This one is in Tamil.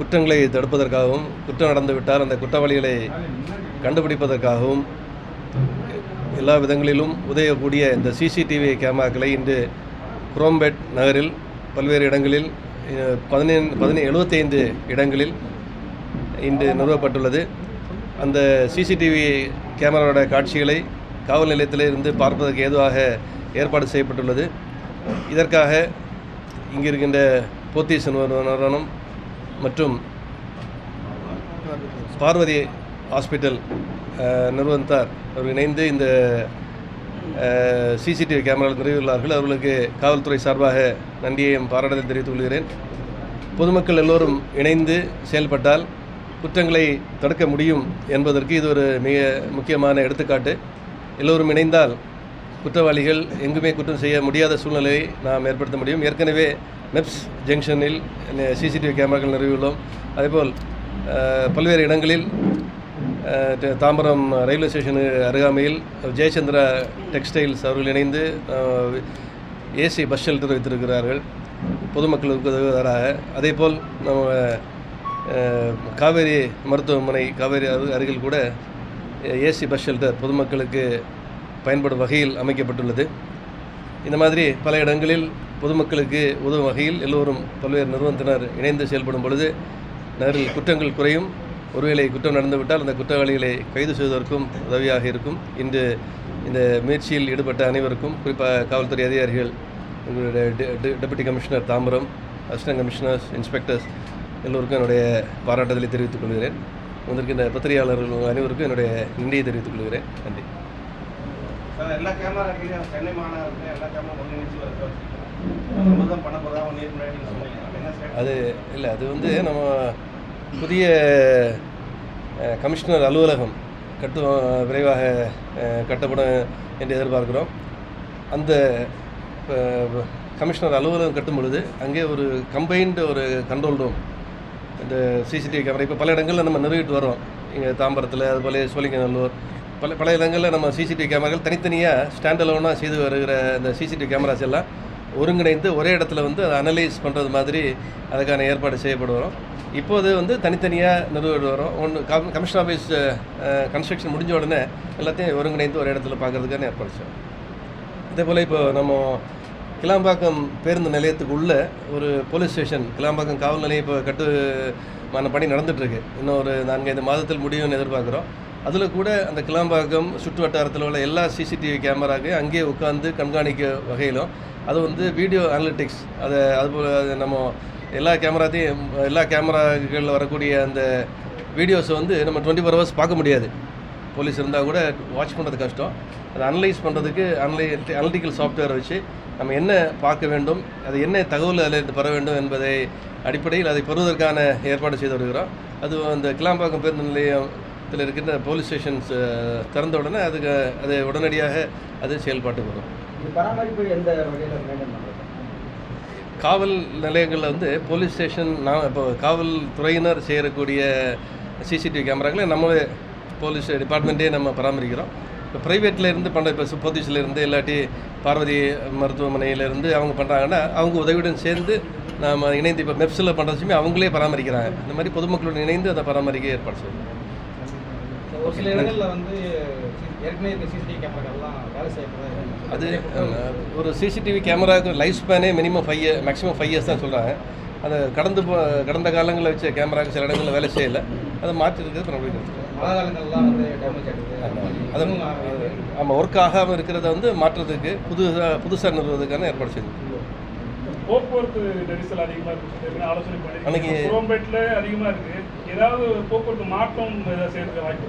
குற்றங்களை தடுப்பதற்காகவும் குற்றம் நடந்துவிட்டால் அந்த குற்றவாளிகளை கண்டுபிடிப்பதற்காகவும் எல்லா விதங்களிலும் உதயக்கூடிய இந்த சிசிடிவி கேமராக்களை இன்று குரோம்பேட் நகரில் பல்வேறு இடங்களில் பதினேழு பதினே எழுபத்தைந்து இடங்களில் இன்று நிறுவப்பட்டுள்ளது. அந்த சிசிடிவி கேமராவோட காட்சிகளை காவல் நிலையத்தில் இருந்து பார்ப்பதற்கு ஏதுவாக ஏற்பாடு செய்யப்பட்டுள்ளது. இதற்காக இங்கு இருக்கின்ற போத்தீஸ் நிறுவனம் மற்றும் பார்வதி ஹாஸ்பிட்டல் நிறுவனத்தார் அவர் இணைந்து இந்த சிசிடிவி கேமராவில் நிறைவுள்ளார்கள். அவர்களுக்கு காவல்துறை சார்பாக நன்றியையும் பாராட்டுதல் தெரிவித்துக் கொள்கிறேன். பொதுமக்கள் எல்லோரும் இணைந்து செயல்பட்டால் குற்றங்களை தடுக்க முடியும் என்பதற்கு இது ஒரு மிக முக்கியமான எடுத்துக்காட்டு. எல்லோரும் இணைந்தால் குற்றவாளிகள் எங்குமே குற்றம் செய்ய முடியாத சூழ்நிலையை நாம் ஏற்படுத்த முடியும். ஏற்கனவே மெப்ஸ் ஜங்ஷனில் சிசிடிவி கேமராக்கள் நிறுவியுள்ளோம். அதேபோல் பல்வேறு இடங்களில் தாம்பரம் ரயில்வே ஸ்டேஷனு அருகாமையில் ஜெயச்சந்திரா டெக்ஸ்டைல்ஸ் அவர்கள் இணைந்து ஏசி பஸ் ஷெல்டர் வைத்திருக்கிறார்கள். பொதுமக்களுக்கு உதவுவதாக அதேபோல் நம்ம காவேரி மருத்துவமனை காவேரி அருகில் கூட ஏசி பஸ் ஷெல்டர் பொதுமக்களுக்கு பயன்படும் வகையில் அமைக்கப்பட்டுள்ளது. இந்த மாதிரி பல இடங்களில் பொதுமக்களுக்கு உதவும் வகையில் எல்லோரும் பல்வேறு நிறுவனத்தினர் இணைந்து செயல்படும் பொழுது நகரில் குற்றங்கள் குறையும். ஒருவேளை குற்றம் நடந்துவிட்டால் அந்த குற்றவாளிகளை கைது செய்வதற்கும் உதவியாக இருக்கும். இன்று இந்த முயற்சியில் ஈடுபட்ட அனைவருக்கும் குறிப்பாக காவல்துறை அதிகாரிகள் எங்களுடைய deputy commissioner Tambaram assistant commissioners inspectors எல்லோருக்கும் என்னுடைய பாராட்டுதலை தெரிவித்துக் கொள்கிறேன். வந்திருக்கின்ற பத்திரிகையாளர்கள் அனைவருக்கும் என்னுடைய நன்றியை தெரிவித்துக் கொள்கிறேன். நன்றி. சார் எல்லா கேமரா சென்னை மாநகரத்தில் எல்லா கேமரா ஒன்றிணைச்சு அது இல்லை அது வந்து நம்ம புதிய கமிஷனர் அலுவலகம் கட்டு விரைவாக கட்டப்படும் என்று எதிர்பார்க்கிறோம். அந்த கமிஷனர் அலுவலகம் கட்டும் பொழுது அங்கே ஒரு கம்பைன்டு ஒரு கண்ட்ரோல் ரூம் இந்த சிசிடிவி கேமரா இப்போ பல இடங்களில் நம்ம நிறுவிட்டு வரோம் இங்கே தாம்பரத்தில் அது போல சோழிங்கநல்லூர். பல பல இடங்களில் நம்ம சிசிடிவி கேமராக்கள் தனித்தனியாக ஸ்டாண்ட் அலோனாக செய்து வருகிற இந்த சிசிடிவி கேமராஸ் எல்லாம் ஒருங்கிணைந்து ஒரே இடத்துல வந்து அதை அனலைஸ் பண்ணுறது மாதிரி அதுக்கான ஏற்பாடு செய்யப்பட்டு வரும். இப்போது வந்து தனித்தனியாக நிறுவிட்டு வரோம். ஒன்று கம் கமிஷன் ஆஃபீஸ் கன்ஸ்ட்ரக்ஷன் முடிஞ்ச உடனே எல்லாத்தையும் ஒருங்கிணைந்து ஒரே இடத்துல பார்க்கறதுக்கான ஏற்பாடு செய்வோம் அதே போல் இப்போ நம்ம கிளாம்பாக்கம் பேருந்து நிலையத்துக்கு உள்ள ஒரு போலீஸ் ஸ்டேஷன் கிளாம்பாக்கம் காவல் நிலையம் இப்போ கட்டுமான பணி நடந்துகிட்ருக்கு இன்னும் ஒரு நான்கைந்து மாதத்தில் முடியும்னு எதிர்பார்க்குறோம். அதில் கூட அந்த கிளாம்பாக்கம் சுற்று வட்டாரத்தில் உள்ள எல்லா சிசிடிவி கேமராக்கையும் அங்கேயே உட்காந்து கண்காணிக்க வகையிலும் அது வந்து வீடியோ அனலிட்டிக்ஸ் அதை அதுபோல் அது நம்ம எல்லா கேமராத்தையும் எல்லா கேமராக்களில் வரக்கூடிய அந்த வீடியோஸை வந்து நம்ம டுவெண்ட்டி ஃபோர் ஹவர்ஸ் பார்க்க முடியாது. போலீஸ் இருந்தால் கூட வாட்ச் பண்ணுறது கஷ்டம். அதை அனலைஸ் பண்ணுறதுக்கு அனலை அனலிட்டிக்கல் சாஃப்ட்வேர் வச்சு நம்ம என்ன பார்க்க வேண்டும் அது என்ன தகவல் அதிலிருந்து பெற வேண்டும் என்பதை அடிப்படையில் அதை பெறுவதற்கான ஏற்பாடு செய்து வருகிறோம். அது அந்த கிளாம்பாக்கம் பேருந்து நிலையத்தில் இருக்கின்ற போலீஸ் ஸ்டேஷன்ஸ் திறந்த உடனே அதுக்கு அது உடனடியாக அது செயல்பாட்டுக்கு வரும். பராமரிப்பு எந்த வகையில் மெயின்டைன் பண்ணுறது காவல் நிலையங்களில் வந்து போலீஸ் ஸ்டேஷன் நான் இப்போ காவல்துறையினர் செய்யக்கூடிய சிசிடிவி கேமராக்களை நம்மளே போலீஸ் டிபார்ட்மெண்ட்டே நம்ம பராமரிக்கிறோம். இப்போ ப்ரைவேட்டில் இருந்து பண்ணுற இப்போ சுப்போத்தீஸில் இல்லாட்டி பார்வதி மருத்துவமனையிலேருந்து அவங்க பண்ணுறாங்கன்னா அவங்க உதவியுடன் சேர்ந்து நாம் இணைந்து இப்போ மெப்ஸில் பண்ணுறதுமே அவங்களே பராமரிக்கிறாங்க. இந்த மாதிரி பொதுமக்களுடன் இணைந்து அதை பராமரிக்க ஏற்பாடு செய்யணும். ஒரு சில இடங்களில் வந்து ஏற்கனவே இருக்க சிசிடிவி கேமராக்கள்லாம் வேலை செய்யக்கூடாது அது ஒரு சிசிடிவி கேமராவுக்கு life ஸ்பேனே minimum five year maximum five years தான் சொல்கிறாங்க அதை கடந்து போ கடந்த காலங்களில் வச்ச கேமராக்கு சில இடங்களில் வேலை செய்யலை. அதை மாற்றி இருக்கிறது நடவடிக்கை எடுத்துக்கிறோம். மழை காலங்கள்லாம் வந்து டேமேஜ் ஆகிடுது அது ஆமாம் ஒர்க் ஆகாமல் இருக்கிறத வந்து மாற்றுறதுக்கு புதுசாக புதுசாக நிறுவதுக்கான ஏற்பாடு செய்யணும் போக்குவரத்து நெரிசல் அதிகமாக இருக்கு. ஆலோசனை குரோம்பேட்டில் அதிகமாக இருக்கு. ஏதாவது போக்குவரத்து மாற்றம் ஏதாவது செய்யறதுக்கு வாய்ப்பு?